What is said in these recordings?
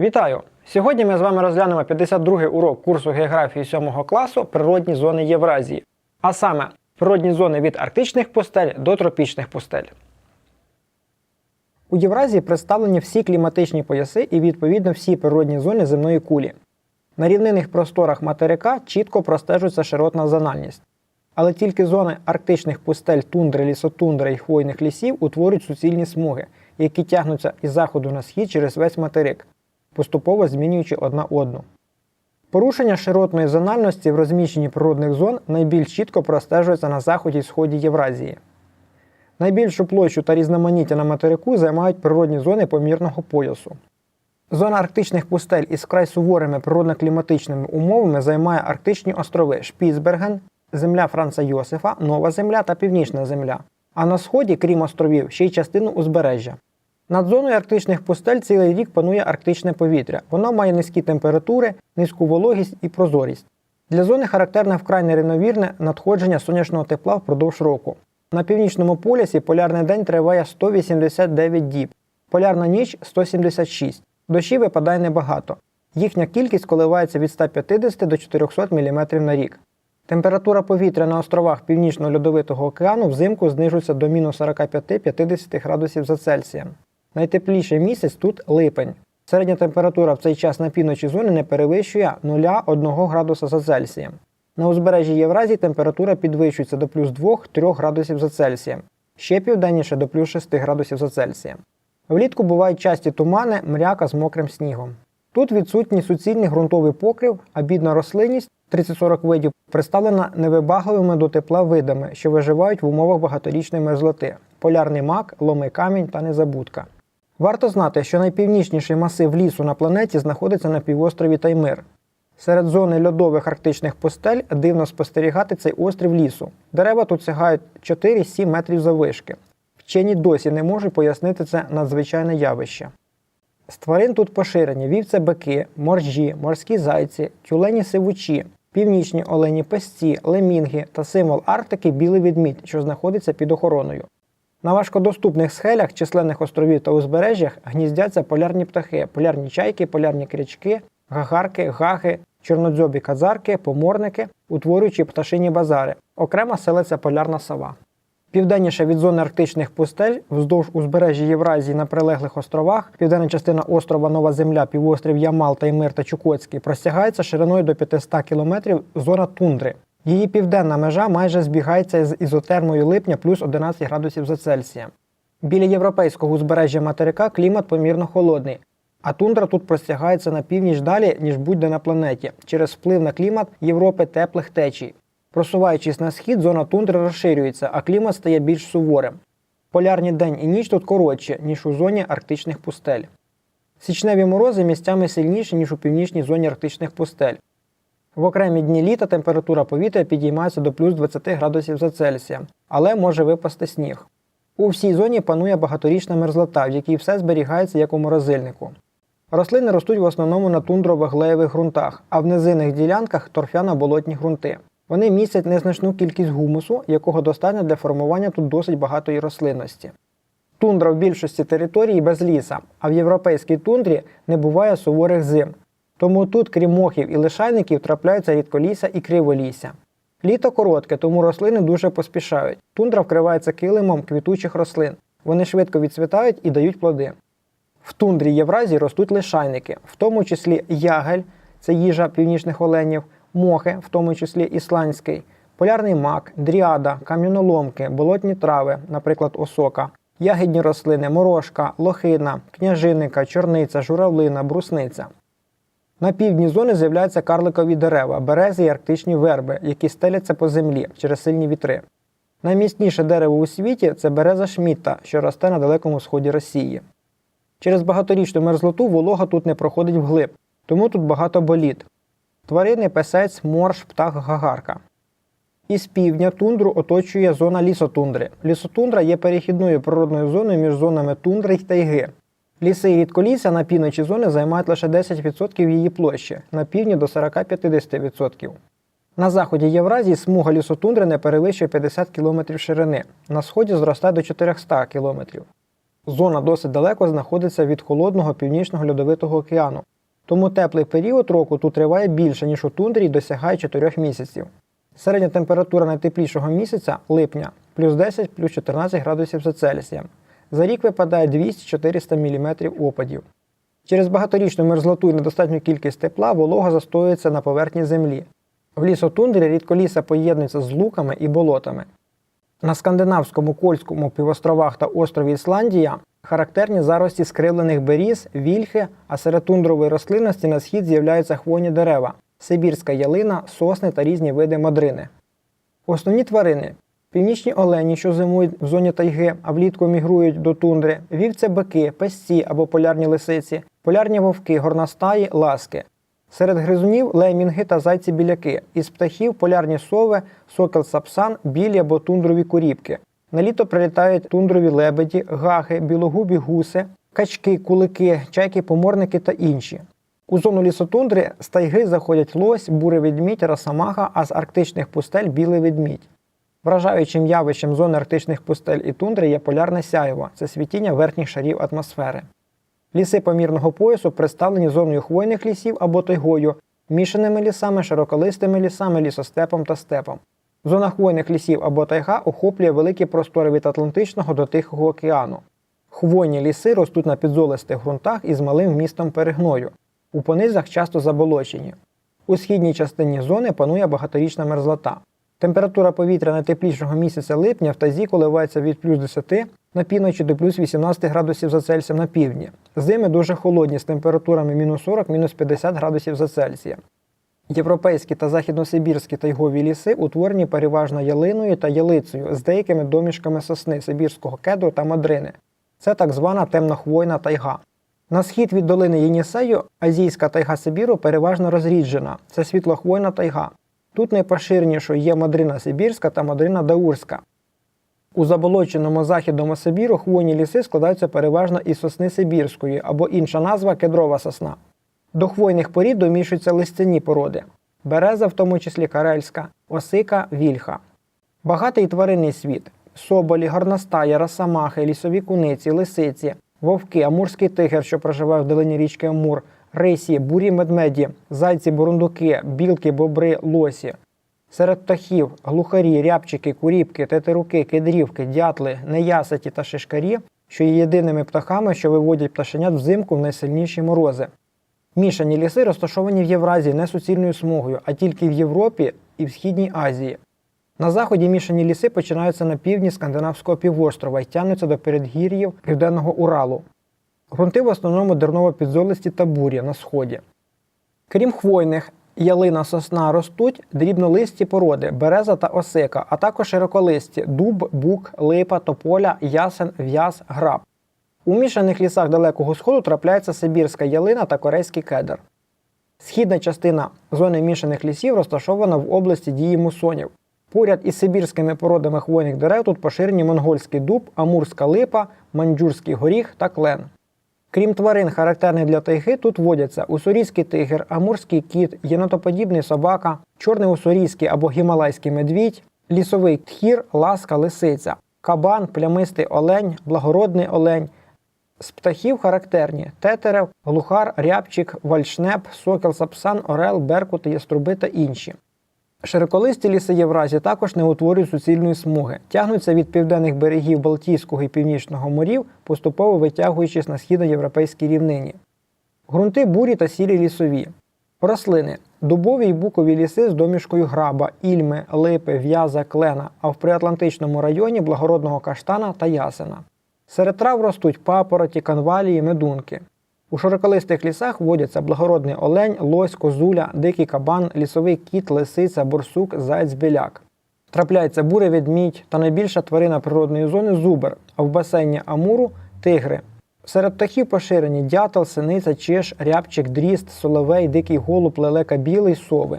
Вітаю! Сьогодні ми з вами розглянемо 52-й урок курсу географії 7 класу Природні зони Євразії, а саме природні зони від арктичних пустель до тропічних пустель. У Євразії представлені всі кліматичні пояси і відповідно всі природні зони земної кулі. На рівнинних просторах материка чітко простежується широтна зональність. Але тільки зони арктичних пустель тундри, лісотундри і хвойних лісів утворюють суцільні смуги, які тягнуться із заходу на схід через весь материк, поступово змінюючи одна одну. Порушення широтної зональності в розміщенні природних зон найбільш чітко простежується на заході і сході Євразії. Найбільшу площу та різноманіття на материку займають природні зони помірного поясу. Зона арктичних пустель із вкрай суворими природно-кліматичними умовами займає Арктичні острови Шпіцберген, земля Франца Йосифа, Нова Земля та Північна Земля. А на сході, крім островів, ще й частину узбережжя. Над зоною арктичних пустель цілий рік панує арктичне повітря. Воно має низькі температури, низьку вологість і прозорість. Для зони характерне вкрай нерівновірне надходження сонячного тепла впродовж року. На північному полюсі полярний день триває 189 діб, полярна ніч 176. Дощі випадає небагато. Їхня кількість коливається від 150 до 400 мм на рік. Температура повітря на островах Північно-Льодовитого океану взимку знижується до мінус 45-50 градусів за Цельсієм. Найтепліший місяць тут липень. Середня температура в цей час на півночі зони не перевищує 0,1 градуса за Цельсієм. На узбережжі Євразії температура підвищується до плюс 2-3 градусів за Цельсієм, ще південніше до плюс 6 градусів за Цельсієм. Влітку бувають часті тумани, мряка з мокрим снігом. Тут відсутній суцільний ґрунтовий покрив, а бідна рослинність 30-40 видів представлена невибагливими до тепла видами, що виживають в умовах багаторічної мерзлоти полярний мак, ломий камінь та незабудка. Варто знати, що найпівнічніший масив лісу на планеті знаходиться на півострові Таймир. Серед зони льодових арктичних пустель дивно спостерігати цей острів лісу. Дерева тут сягають 4-7 метрів заввишки. Вчені досі не можуть пояснити це надзвичайне явище. З тварин тут поширені вівце бики, моржі, морські зайці, тюлені сивучі, північні олені песці, лемінги та символ Арктики білий відмідь, що знаходиться під охороною. На важкодоступних схелях численних островів та узбережжях гніздяться полярні птахи, полярні чайки, полярні крячки, гагарки, гаги, чорнодзьобі казарки, поморники, утворюючи пташині базари. Окремо селиться полярна сова. Південніше від зони арктичних пустель, вздовж узбережжя Євразії на прилеглих островах, південна частина острова Нова Земля, півострів Ямал, Таймир та Чукотський простягається шириною до 500 км зона тундри. Її південна межа майже збігається з ізотермою липня плюс 11 градусів за Цельсієм. Біля європейського узбережжя материка клімат помірно холодний, а тундра тут простягається на північ далі, ніж будь-де на планеті, через вплив на клімат Європи теплих течій. Просуваючись на схід, зона тундри розширюється, а клімат стає більш суворим. Полярні день і ніч тут коротші, ніж у зоні арктичних пустель. Січневі морози місцями сильніші, ніж у північній зоні арктичних пустель. В окремі дні літа температура повітря підіймається до плюс 20 градусів за Цельсієм, але може випасти сніг. У всій зоні панує багаторічна мерзлота, в якій все зберігається як у морозильнику. Рослини ростуть в основному на тундрово-глеєвих ґрунтах, а в низинних ділянках торфяно-болотні ґрунти. Вони містять незначну кількість гумусу, якого достатньо для формування тут досить багатої рослинності. Тундра в більшості територій без ліса, а в європейській тундрі не буває суворих зим. Тому тут, крім мохів і лишайників, трапляються рідколісся і криволісся. Літо коротке, тому рослини дуже поспішають. Тундра вкривається килимом квітучих рослин. Вони швидко відцвітають і дають плоди. В тундрі Євразії ростуть лишайники, в тому числі ягель, це їжа північних оленів, мохи, в тому числі ісландський, полярний мак, дріада, кам'яноломки, болотні трави, наприклад, осока, ягідні рослини, морошка, лохина, княжинника, чорниця, журавлина, брусниця. На півдні зони з'являються карликові дерева, берези і арктичні верби, які стеляться по землі через сильні вітри. Найміцніше дерево у світі це береза Шмітта, що росте на далекому сході Росії. Через багаторічну мерзлоту волога тут не проходить вглиб, тому тут багато боліт. Тварини песець, морж, птах, гагарка. Із півдня тундру оточує зона лісотундри. Лісотундра є перехідною природною зоною між зонами тундри й тайги. Ліси і рідколісся на півночі зони займають лише 10% її площі, на півдні до 40-50%. На заході Євразії смуга лісотундри не перевищує 50 км ширини, на сході зростає до 400 км. Зона досить далеко знаходиться від холодного північного льодовитого океану, тому теплий період року тут триває більше, ніж у тундрі і досягає 4 місяців. Середня температура найтеплішого місяця липня плюс 10 плюс 14 градусів за Цельсієм. За рік випадає 200-400 мм опадів. Через багаторічну мерзлоту і недостатню кількість тепла волога застоюється на поверхні землі. В лісотундрі рідколісся поєднується з луками і болотами. На скандинавському Кольському півостровах та острові Ісландія характерні зарості скривлених беріз, вільхи, а серед тундрової рослинності на схід з'являються хвойні дерева, сибірська ялина, сосни та різні види мадрини. Основні тварини північні олені, що зимують в зоні тайги, а влітку мігрують до тундри, вівці бики, песці або полярні лисиці, полярні вовки, горностаї, ласки. Серед гризунів лемінги та зайці-біляки, із птахів полярні сови, сокіл сапсан, білі або тундрові куріпки. На літо прилітають тундрові лебеді, гаги, білогубі гуси, качки, кулики, чайки, поморники та інші. У зону лісотундри з тайги заходять лось, бурий ведмідь, росомаха, а з арктичних пустель білий ведмідь. Вражаючим явищем зони арктичних пустель і тундри є полярне сяйво це світіння верхніх шарів атмосфери. Ліси помірного поясу представлені зоною хвойних лісів або тайгою, мішаними лісами, широколистими лісами, лісостепом та степом. Зона хвойних лісів або тайга охоплює великі простори від Атлантичного до Тихого океану. Хвойні ліси ростуть на підзолистих ґрунтах із малим вмістом перегною. У понизах часто заболочені. У східній частині зони панує багаторічна мерзлота. Температура повітря найтеплішого місяця липня в тазі коливається від плюс 10 на півночі до плюс 18 градусів за Цельсієм на півдні. Зими дуже холодні з температурами мінус 40 мінус 50 градусів за Цельсієм. Європейські та західносибірські тайгові ліси утворені переважно ялиною та ялицею з деякими домішками сосни сибірського кедру та мадрини. Це так звана темнохвойна тайга. На схід від долини Єнісею азійська тайга Сибіру переважно розріджена. Це світлохвойна тайга. Тут найпоширенішою є мадрина Сибірська та мадрина Даурська. У заболоченому західному Сибіру хвойні ліси складаються переважно із сосни Сибірської або інша назва кедрова сосна. До хвойних порід домішуються листяні породи береза, в тому числі карельська, осика, вільха. Багатий тваринний світ соболі, горностаї, росомахи, лісові куниці, лисиці, вовки, амурський тигр, що проживає в долині річки Амур, рисі, бурі медмеді, зайці, бурундуки, білки, бобри, лосі. Серед птахів глухарі, рябчики, куріпки, тетеруки, кедрівки, дятли, неясаті та шишкарі, що є єдиними птахами, що виводять пташенят взимку в найсильніші морози. Мішані ліси розташовані в Євразії не суцільною смугою, а тільки в Європі і в Східній Азії. На заході мішані ліси починаються на півдні Скандинавського півострова і тягнуться до передгір'їв Південного Уралу. Грунти в основному дерново-підзолисті та бурі на сході. Крім хвойних, ялина, сосна ростуть дрібнолисті породи, береза та осика, а також широколисті дуб, бук, липа, тополя, ясен, в'яз, граб. У мішаних лісах Далекого Сходу трапляється сибірська ялина та корейський кедр. Східна частина зони мішаних лісів розташована в області дії мусонів. Поряд із сибірськими породами хвойних дерев тут поширені монгольський дуб, амурська липа, манджурський горіх та клен. Крім тварин, характерних для тайги, тут водяться уссурійський тигр, амурський кіт, єнотоподібний собака, чорний уссурійський або гімалайський медвідь, лісовий тхір, ласка, лисиця, кабан, плямистий олень, благородний олень. З птахів характерні тетерев, глухар, рябчик, вальшнеп, сокіл, сапсан, орел, беркут, яструби та інші. Широколисті ліси Євразії також не утворюють суцільної смуги, тягнуться від південних берегів Балтійського і Північного морів, поступово витягуючись на східноєвропейській рівнині. Грунти бурі та сірі лісові. Рослини дубові й букові ліси з домішкою граба, ільми, липи, в'яза, клена, а в приатлантичному районі благородного каштана та ясена. Серед трав ростуть папороті, канвалії, медунки. У широколистих лісах водяться благородний олень, лось, козуля, дикий кабан, лісовий кіт, лисиця, борсук, заєць, біляк. Трапляється бурий ведмідь та найбільша тварина природної зони зубр, а в басейні Амуру тигри. Серед птахів поширені дятел, синиця, чеш, рябчик, дріст, соловей, дикий голуб, лелека білий, сови.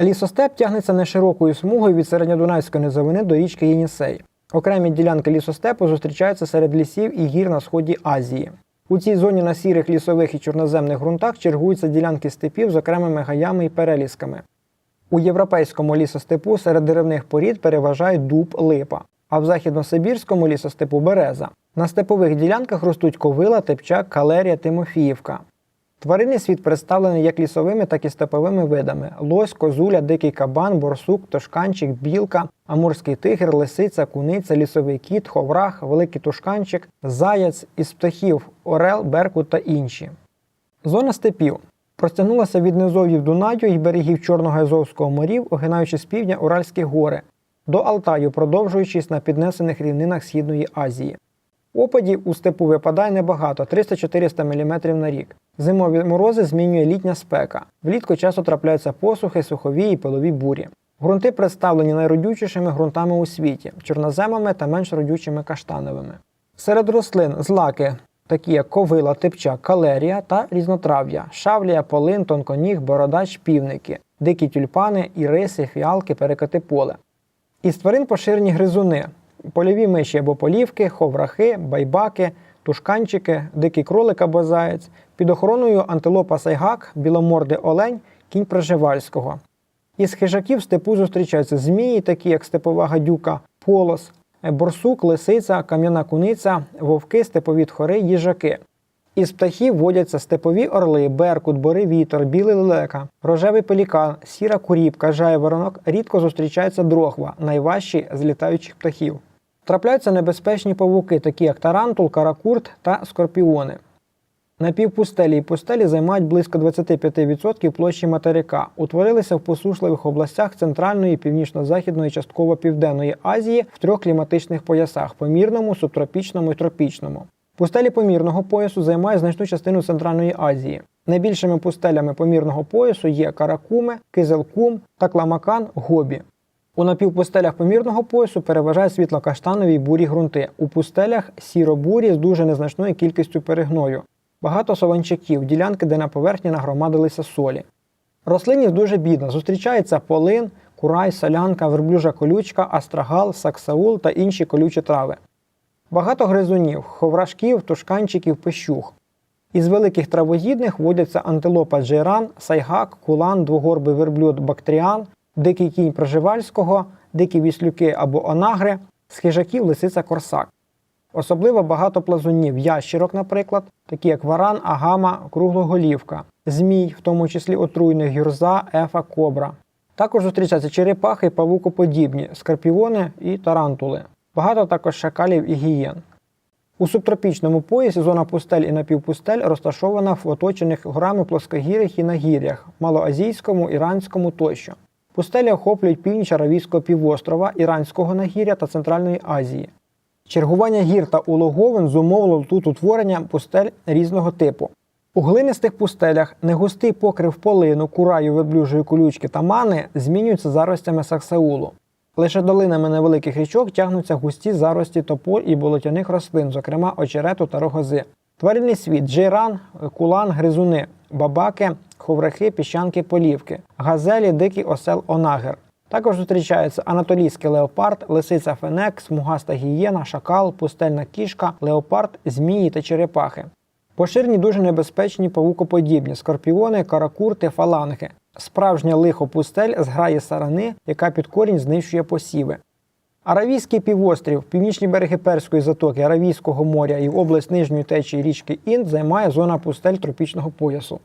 Лісостеп тягнеться неширокою смугою від середньодунайської низовини до річки Єнісей. Окремі ділянки лісостепу зустрічаються серед лісів і гір на сході Азії. У цій зоні на сірих лісових і чорноземних ґрунтах чергуються ділянки степів з окремими гаями і перелісками. У європейському лісостепу серед деревних порід переважають дуб липа, а в західносибірському лісостепу береза. На степових ділянках ростуть ковила, тепчак, калерія, тимофіївка. Тваринний світ представлений як лісовими, так і степовими видами: лось, козуля, дикий кабан, борсук, тошканчик, білка, амурський тигр, лисиця, куниця, лісовий кіт, ховрах, великий тушканчик, заяць із птахів, орел, беркут та інші. Зона степів простягнулася від низов'їв Дунаю і берегів Чорного Азовського морів, огинаючи з півдня Уральські гори, до Алтаю, продовжуючись на піднесених рівнинах Східної Азії. Опадів у степу випадає небагато 300-400 мм на рік. Зимові морози змінює літня спека. Влітку часто трапляються посухи, сухові і пилові бурі. Грунти представлені найродючішими ґрунтами у світі чорноземами та менш родючими каштановими. Серед рослин злаки, такі як ковила, типча, калерія та різнотрав'я, шавлія, полин, тонконіг, бородач, півники, дикі тюльпани, іриси, фіалки, перекати поле. Із тварин поширені гризуни, польові миші або полівки, ховрахи, байбаки, тушканчики, дикий кролик або заєць, під охороною антилопа сайгак, біломордий олень, кінь Пржевальського. Із хижаків степу зустрічаються змії, такі як степова гадюка, полос, борсук, лисиця, кам'яна куниця, вовки, степові тхори, їжаки. Із птахів водяться степові орли, беркут, бори вітер, білий лелека, рожевий пелікан, сіра куріпка, жайворонок, рідко зустрічається дрохва, найважчі з літаючих птахів. Трапляються небезпечні павуки, такі як тарантул, каракурт та скорпіони. Напівпустелі і пустелі займають близько 25% площі материка, утворилися в посушливих областях Центральної, Північно-Західної, частково Південної Азії в трьох кліматичних поясах помірному, субтропічному і тропічному. Пустелі помірного поясу займають значну частину Центральної Азії. Найбільшими пустелями помірного поясу є Каракуми, Кизелкум, Такламакан, Гобі. У напівпустелях помірного поясу переважають світло-каштанові й бурі ґрунти. У пустелях сіро-бурі з дуже незначною кількістю перегною. Багато солончаків, ділянки, де на поверхні нагромадилися солі. Рослинність дуже бідна. Зустрічається полин, курай, солянка, верблюжа колючка, астрагал, саксаул та інші колючі трави. Багато гризунів, ховрашків, тушканчиків, пищух. Із великих травоїдних водяться антилопа джейран, сайгак, кулан, двогорбий верблюд бактріан, дикий кінь проживальського, дикі віслюки або онагри, з хижаків лисиця корсак. Особливо багато плазунів, ящірок, наприклад, такі як варан, агама, круглоголівка, змій, в тому числі отруйних гюрза, ефа, кобра. Також зустрічаються черепахи, павукоподібні, скорпіони і тарантули. Багато також шакалів і гієн. У субтропічному поясі зона пустель і напівпустель розташована в оточених горами плоскогір'ях і нагір'ях, малоазійському, іранському тощо. Пустелі охоплюють північ Аравійського півострова, Іранського нагір'я та Центральної Азії. Чергування гір та улоговин зумовило тут утворення пустель різного типу. У глинистих пустелях негустий покрив полину, кураю, верблюжої колючки та мани змінюються заростями саксаулу. Лише долинами невеликих річок тягнуться густі зарості тополь і болотяних рослин, зокрема очерету та рогози. Тваринний світ джейран, кулан, гризуни, бабаки, ховрахи, піщанки, полівки, газелі, дикий осел, онагер. Також зустрічаються анатолійський леопард, лисиця фенек, смугаста гієна, шакал, пустельна кішка, леопард, змії та черепахи. Поширені дуже небезпечні павукоподібні скорпіони, каракурти, фаланги. Справжнє лихо пустель зграє сарани, яка під корінь знищує посіви. Аравійський півострів, північні береги Перської затоки, Аравійського моря і область нижньої течії річки Інд займає зона пустель тропічного поясу.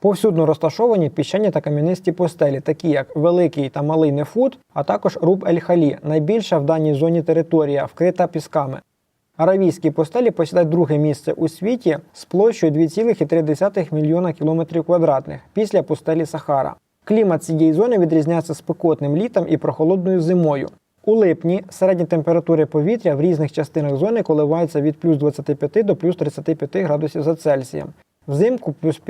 Повсюдно розташовані піщані та кам'янисті пустелі, такі як Великий та Малий Нефут, а також Руб Ель-Халі, найбільша в даній зоні територія, вкрита пісками. Аравійські пустелі посідають друге місце у світі з площею 2,3 мільйона кілометрів квадратних після пустелі Сахара. Клімат цієї зони відрізняється спекотним літом і прохолодною зимою. У липні середні температури повітря в різних частинах зони коливаються від плюс 25 до плюс 35 градусів за Цельсієм, взимку плюс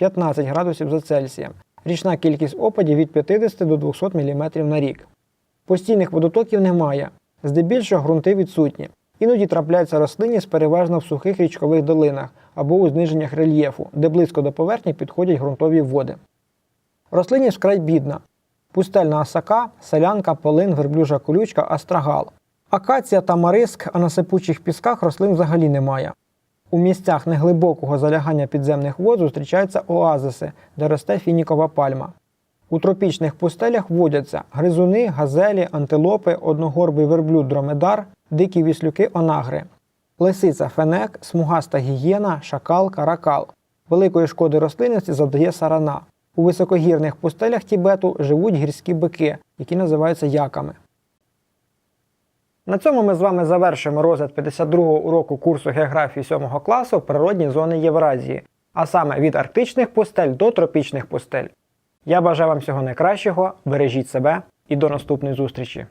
5-15 градусів за Цельсієм. Річна кількість опадів від 50 до 200 мм на рік. Постійних водотоків немає, здебільшого ґрунти відсутні. Іноді трапляються рослинність переважно в сухих річкових долинах або у зниженнях рельєфу, де близько до поверхні підходять ґрунтові води. Рослинність вкрай бідна. Пустельна асака, селянка, полин, верблюжа колючка, астрагал. Акація та мариск, а на сипучих пісках рослин взагалі немає. У місцях неглибокого залягання підземних вод зустрічаються оазиси, де росте фінікова пальма. У тропічних пустелях водяться гризуни, газелі, антилопи, одногорбий верблюд дромедар, дикі віслюки онагри. лисиця фенек, смугаста гієна, шакал, каракал. Великої шкоди рослинності завдає сарана. У високогірних пустелях Тібету живуть гірські бики, які називаються яками. На цьому ми з вами завершуємо розгляд 52-го уроку курсу географії 7 класу Природні зони Євразії, а саме від арктичних пустель до тропічних пустель. Я бажаю вам всього найкращого, бережіть себе і до наступної зустрічі!